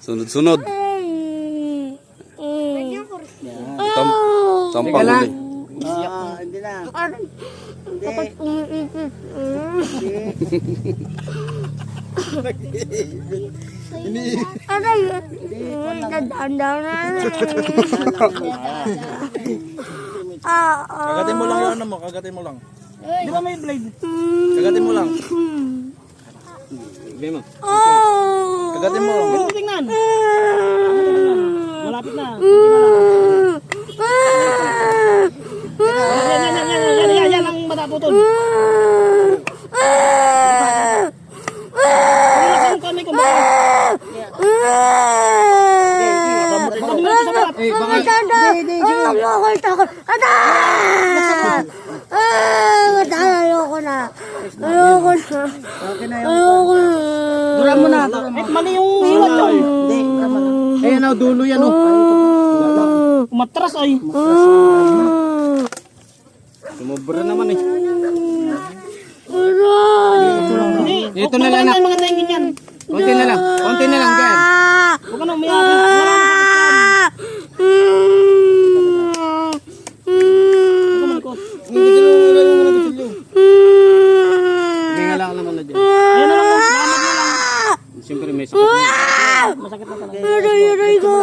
Sunod-sunod. Tam tampang lang. uli. Ah, hindi na. Kapag umiikot. Aray! Dadaan-daan na. Kagatin mo lang yung ano mo, kagatin mo lang. Di ba may blade? Kagatin mo lang. Oh! Kagatin mo lang. Tingnan. Malapit na. Yan, yan, yan, yan, yan, yan, yan ang mataputol. Ba? Baka balat. Eh, baka... Ang takot. Ata! Ah, ayoko na. Ayoko na. Ayoko na. Dura mo na. Eh, mali yung siwat yun. Hindi. Ayan na, dulo yan oh. Umatras ay. Sumobra naman eh. Hindi. Ito na lang na. Mga tayo ganyan. Konti na lang. Konti na lang, Jan. Huwag ka na umiyak. Huwag ka lang naman na dyan. Masakit na talaga. Aray, aray ko.